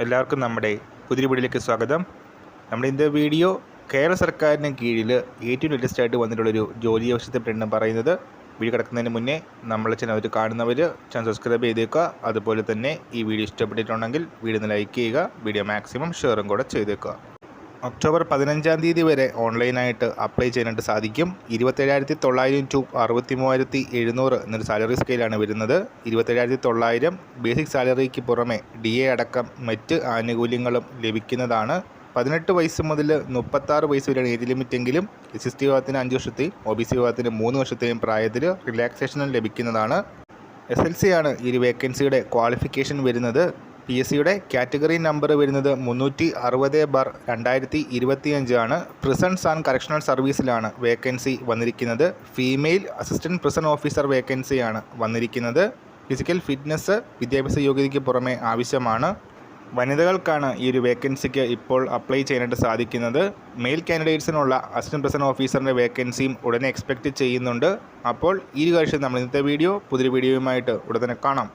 എല്ലാവർക്കും നമ്മുടെ പുതിയ വീഡിയോയിലേക്ക് സ്വാഗതം. നമ്മുടെ ഇന്നത്തെ വീഡിയോ കേരള സർക്കാരിന് കീഴിൽ ഏറ്റവും ലേറ്റസ്റ്റ് ആയിട്ട് വന്നിട്ടുള്ളൊരു ജോലി ആവശ്യത്തെ പറ്റിയാണ് പറയുന്നത് വീഡിയോ കിടക്കുന്നതിന് മുന്നേ നമ്മളെ ചാനൽ കാണുന്നവർ ചാനൽ സബ്സ്ക്രൈബ് ചെയ്തേക്കുക. അതുപോലെ തന്നെ ഈ വീഡിയോ ഇഷ്ടപ്പെട്ടിട്ടുണ്ടെങ്കിൽ വീഡിയോ ഒന്ന് ലൈക്ക് ചെയ്യുക. വീഡിയോ മാക്സിമം ഷെയറും കൂടെ ചെയ്തേക്കുക. ഒക്ടോബർ പതിനഞ്ചാം തീയതി വരെ ഓൺലൈനായിട്ട് അപ്ലൈ ചെയ്യാനായിട്ട് സാധിക്കും. ഇരുപത്തേഴായിരത്തി തൊള്ളായിരം ടു അറുപത്തി മൂവായിരത്തി എഴുന്നൂറ് എന്നൊരു സാലറി സ്കെയിലാണ് വരുന്നത്. ഇരുപത്തേഴായിരത്തി തൊള്ളായിരം ബേസിക് സാലറിക്ക് പുറമെ ഡി എ അടക്കം മറ്റ് ആനുകൂല്യങ്ങളും ലഭിക്കുന്നതാണ്. പതിനെട്ട് വയസ്സ് മുതൽ മുപ്പത്താറ് വയസ്സ് വരെയാണ് ഏജ് ലിമിറ്റ് എങ്കിലും എസ് എസ് ടി വിഭാഗത്തിന് അഞ്ച് വർഷത്തെയും ഒ ബി സി വിഭാഗത്തിന് മൂന്ന് വർഷത്തെയും പ്രായത്തിൽ റിലാക്സേഷനും ലഭിക്കുന്നതാണ്. എസ് എൽ സി ആണ് ഈ വേക്കൻസിയുടെ ക്വാളിഫിക്കേഷൻ വരുന്നത്. പി എസ് സിയുടെ കാറ്റഗറി നമ്പർ വരുന്നത് മുന്നൂറ്റി അറുപത് ബാർ രണ്ടായിരത്തി ഇരുപത്തിയഞ്ചാണ് പ്രിസൺസ് ആൻഡ് കറക്ഷണൽ സർവീസിലാണ് വേക്കൻസി വന്നിരിക്കുന്നത്. ഫീമെയിൽ അസിസ്റ്റന്റ് പ്രിസൺ ഓഫീസർ വേക്കൻസിയാണ് വന്നിരിക്കുന്നത്. ഫിസിക്കൽ ഫിറ്റ്നസ് വിദ്യാഭ്യാസ യോഗ്യതയ്ക്ക് പുറമെ ആവശ്യമാണ്. വനിതകൾക്കാണ് ഈ ഒരു വേക്കൻസിക്ക് ഇപ്പോൾ അപ്ലൈ ചെയ്യാനായിട്ട് സാധിക്കുന്നത്. മെയിൽ കാൻഡിഡേറ്റ്സിനുള്ള അസിസ്റ്റന്റ് പ്രസന്റ് ഓഫീസറിന്റെ വേക്കൻസിയും ഉടനെ എക്സ്പെക്റ്റ് ചെയ്യുന്നുണ്ട്. അപ്പോൾ ഈ കാര്യം നമ്മൾ ഇന്നത്തെ വീഡിയോ പുതിയ വീഡിയോയുമായിട്ട് ഉടനെ കാണാം.